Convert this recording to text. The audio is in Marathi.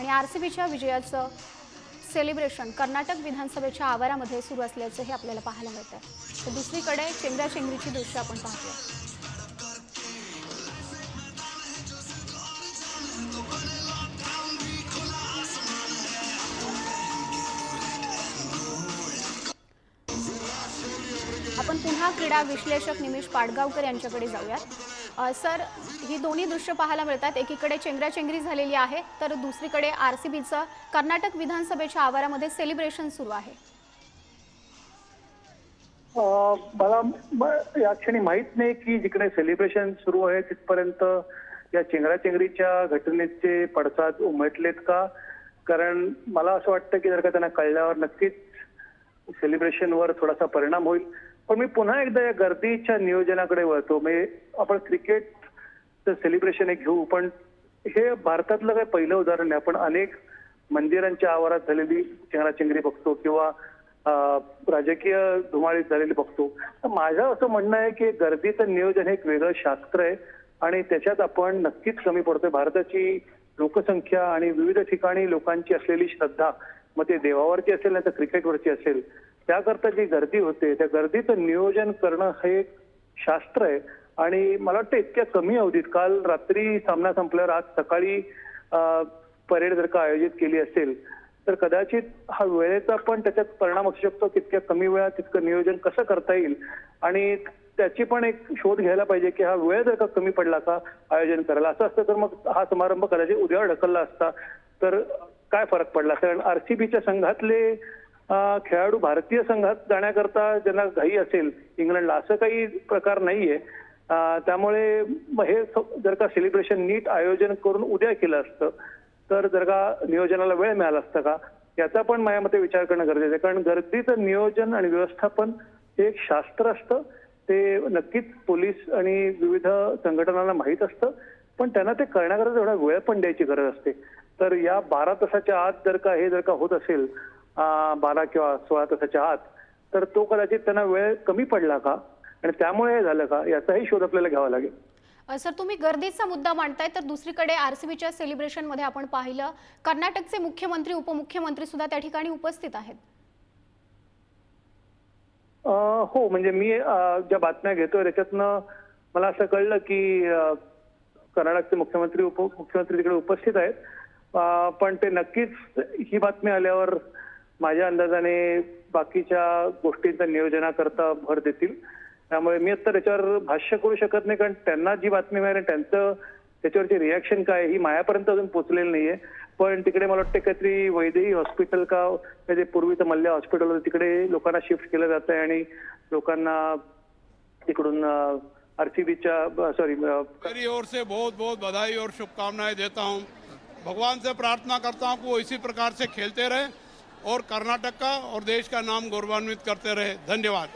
आणि आर सी बीच्या विजयाचं सेलिब्रेशन कर्नाटक विधानसभेच्या आवारामध्ये सुरू असल्याचंही आपल्याला पाहायला मिळतं तर दुसरीकडे चेंगराचेंगरीची दृश्य आपण पाहतो आपण पुन्हा क्रीडा विश्लेषक निमेश पाडगावकर यांच्याकडे जाऊयात. सर ही दोन्ही दृश्य पाहायला मिळतात. एकीकडे चेंगराचेंगरी झालेली आहे तर दुसरीकडे आर सी बीचं कर्नाटक विधानसभेच्या आवारामध्ये सेलिब्रेशन सुरू आहे. मला या क्षणी माहीत नाही की जिकडे सेलिब्रेशन सुरू आहे तिथपर्यंत या चेंगराचेंगरीच्या घटनेचे पडसाद उमटलेत का? कारण मला असं वाटतं की जर का त्यांना कळल्यावर नक्कीच सेलिब्रेशनवर थोडासा परिणाम होईल. पण मी पुन्हा एकदा या गर्दीच्या नियोजनाकडे वळतो. म्हणजे आपण क्रिकेटचं सेलिब्रेशन एक घेऊ पण हे भारतातलं काही पहिलं उदाहरण नाही. आपण अनेक मंदिरांच्या आवारात झालेली चेंगराचेंगरी बघतो किंवा राजकीय धुमाळीत झालेली बघतो. तर माझं असं म्हणणं आहे की गर्दीचं नियोजन हे एक वेगळं शास्त्र आहे आणि त्याच्यात आपण नक्कीच कमी पडतोय. भारताची लोकसंख्या आणि विविध ठिकाणी लोकांची असलेली श्रद्धा मग ते देवावरची असेल नाही तर क्रिकेटवरची असेल त्याकरता जी गर्दी होते त्या गर्दीचं नियोजन करणं हे एक शास्त्र आहे. आणि मला वाटतं इतक्या कमी अवधीत काल रात्री सामना संपल्यावर आज सकाळी परेड जर का आयोजित केली असेल तर कदाचित हा वेळेचा पण त्याच्यात परिणाम असू शकतो. तितक्या कमी वेळात तितकं नियोजन कसं करता येईल? आणि त्याची पण एक शोध घ्यायला पाहिजे की हा वेळ जर का कमी पडला का आयोजन करायला? असं असतं तर मग हा समारंभ कदाचित उद्या ढकलला असता तर काय फरक पडला? कारण आरसीबीच्या संघातले खेळाडू भारतीय संघात जाण्याकरता ज्यांना घाई असेल इंग्लंडला असं काही प्रकार नाहीये. त्यामुळे हे जर का सेलिब्रेशन नीट आयोजन करून उद्या केलं असतं तर जर का नियोजनाला वेळ मिळाला असता का याचा पण माझ्या मते विचार करणं गरजेचं आहे. कारण गर्दीचं नियोजन आणि व्यवस्थापन हे एक शास्त्र असतं. ते नक्कीच पोलीस आणि विविध संघटनांना माहीत असतं. पण त्यांना ते करण्याकरता तेवढा वेळ पण द्यायची गरज असते. तर या बारा तासाच्या आत जर का हे जर का होत असेल बारा किंवा सोळा तासाच्या आत तर तो कदाचित त्यांना वेळ कमी पडला का? आणि त्यामुळे हे झालं का? याचाही शोध आपल्याला घ्यावा लागेल. सर तुम्ही गर्दीचा मुद्दा मांडताय तर दुसरीकडे आर सी बीच्या सेलिब्रेशनमध्ये आपण पाहिलं कर्नाटकचे मुख्यमंत्री उपमुख्यमंत्री सुद्धा त्या ठिकाणी उपस्थित आहेत. हो म्हणजे मी ज्या बातम्या घेतोय त्याच्यातनं मला असं कळलं की कर्नाटकचे मुख्यमंत्री उपमुख्यमंत्री तिकडे उपस्थित आहेत. पण ते नक्कीच ही बातमी आल्यावर माझ्या अंदाजाने बाकीच्या गोष्टींचं नियोजनाकरता भर देतील. त्यामुळे मी आता त्याच्यावर भाष्य करू शकत नाही कारण त्यांना जी बातमी मिळाली त्यांचं त्याच्यावरची रिॲक्शन काय आहे ही मायापर्यंत अजून पोहोचलेली नाहीये. पण तिकडे मला वाटतं काहीतरी वैदेही हॉस्पिटल का म्हणजे पूर्वीचं मल्ल्या हॉस्पिटल होतं तिकडे लोकांना शिफ्ट केलं जात आहे आणि लोकांना तिकडून आरसीबीच्या सॉरी मेरी ओर से बहुत बहुत बधाई और शुभकामनाएं देता हूं। भगवान से प्रार्थना करता हूं कि वो इसी प्रकार से खेलते रहे। और कर्नाटक का और देश का नाम गौरवान्वित करते रहे। धन्यवाद।